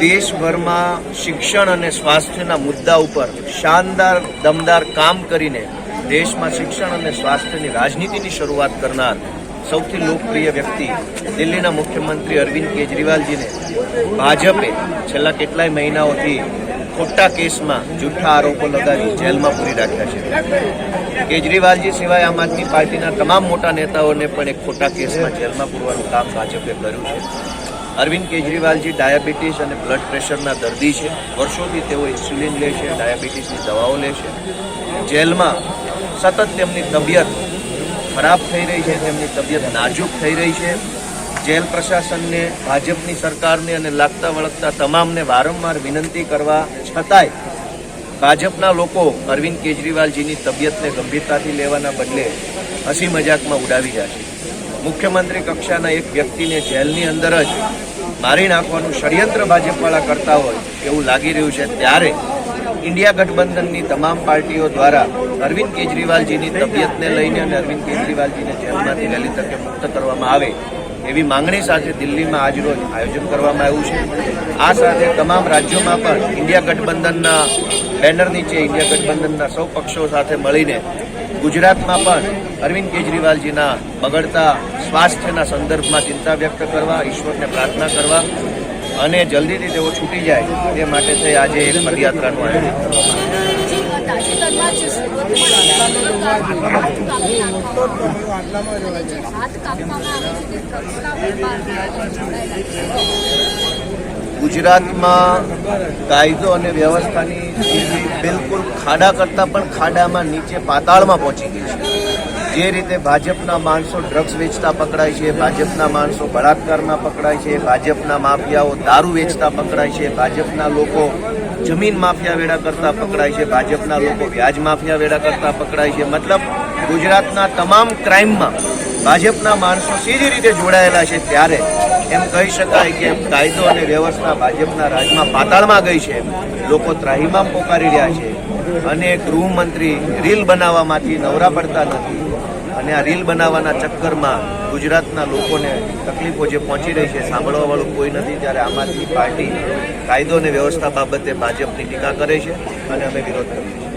દેશભરમાં શિક્ષણ અને સ્વાસ્થ્યના મુદ્દા ઉપર શાનદાર, દમદાર કામ કરીને દેશમાં શિક્ષણ અને સ્વાસ્થ્યની રાજનીતિની શરૂઆત કરનાર સૌથી લોકપ્રિય વ્યક્તિ દિલ્હીના મુખ્યમંત્રી અરવિંદ કેજરીવાલજીને ભાજપે છેલ્લા કેટલાય મહિનાઓથી ખોટા કેસમાં જૂઠા આરોપો લગાવી જેલમાં પૂરી રાખ્યા છે. કેજરીવાલજી સિવાય આમ આદમી પાર્ટીના તમામ મોટા નેતાઓને પણ એક ખોટા કેસમાં જેલમાં પૂરવાનું કામ ભાજપે કર્યું છે. અરવિંદ કેજરીવાલજી ડાયાબિટીસ અને બ્લડ પ્રેશરના દર્દી છે. વર્ષોથી તેઓ ઇન્સ્યુલિન લે છે, ડાયાબિટીસની દવાઓ લે છે. જેલમાં સતત તેમની તબિયત ખરાબ થઈ રહી છે, તેમની તબિયત નાજુક થઈ રહી છે. જેલ પ્રશાસનને, ભાજપની સરકારને અને લાગતા વળગતા તમામને વારંવાર વિનંતી કરવા છતાંય ભાજપના લોકો અરવિંદ કેજરીવાલજીની તબિયતને ગંભીરતાથી લેવાના બદલે હસી મજાકમાં ઉડાવી જાય છે. મુખ્યમંત્રી કક્ષાના એક વ્યક્તિને જેલની અંદર જ મારી નાખવાનું ષડયંત્ર ભાજપવાળા કરતા હોય એવું લાગી રહ્યું છે ત્યારે ઇન્ડિયા ગઠબંધનની તમામ પાર્ટીઓ દ્વારા અરવિંદ કેજરીવાલજીની તબિયતને લઈને અને અરવિંદ કેજરીવાલજીને જેલમાંથી વહેલી તકે મુક્ત કરવામાં આવે એવી માંગણી સાથે દિલ્હીમાં આજરોજ આયોજન કરવામાં આવ્યું છે. આ સાથે તમામ રાજ્યોમાં પણ ઇન્ડિયા ગઠબંધનના બેનર નીચે ઇન્ડિયા ગઠબંધનના સૌ પક્ષો સાથે મળીને ગુજરાતમાં પણ અરવિંદ કેજરીવાલજીના બગડતા સ્વાસ્થ્યના સંદર્ભમાં ચિંતા વ્યક્ત કરવા ઈશ્વરને પ્રાર્થના કરવા અને જલ્દીથી તેઓ છૂટી જાય તે માટે થઈ આજે એક પદયાત્રાનું આયોજન ગુજરાતમાં કાયદો અને વ્યવસ્થાની સ્થિતિ બિલકુલ ખાડા કરતાં પણ ખાડામાં નીચે પાતાળમાં પહોંચી ગઈ છે. જે રીતે ભાજપના માણસો ડ્રગ્સ વેચતા પકડાય છે, ભાજપના માણસો બળાત્કારમાં પકડાય છે, ભાજપના માફિયાઓ દારૂ વેચતા પકડાય છે, ભાજપના લોકો જમીન માફિયા વેડા કરતા પકડાય છે, ભાજપના લોકો વ્યાજ માફિયા વેડા કરતા પકડાય છે. મતલબ ગુજરાતના તમામ ક્રાઇમમાં ભાજપના માણસો સીધી રીતે જોડાયેલા છે ત્યારે એમ કહી શકાય કે કાયદો અને વ્યવસ્થા ભાજપના રાજમાં પાતાળમાં ગઈ છે. લોકો ત્રાહીમામ પોકારી રહ્યા છે. અને ગૃહમંત્રી રીલ બનાવવામાંથી નવરા પડતા નથી. અને આ રીલ બનાવવાના ચક્કરમાં ગુજરાતના લોકોને તકલીફો જે પહોંચી રહી છે, સાંભળવાવાળું કોઈ નથી. ત્યારે આમ આદમી પાર્ટી કાયદો અને વ્યવસ્થા બાબતે ભાજપની ટીકા કરે છે. અને અમે વિરોધ કરીએ છીએ.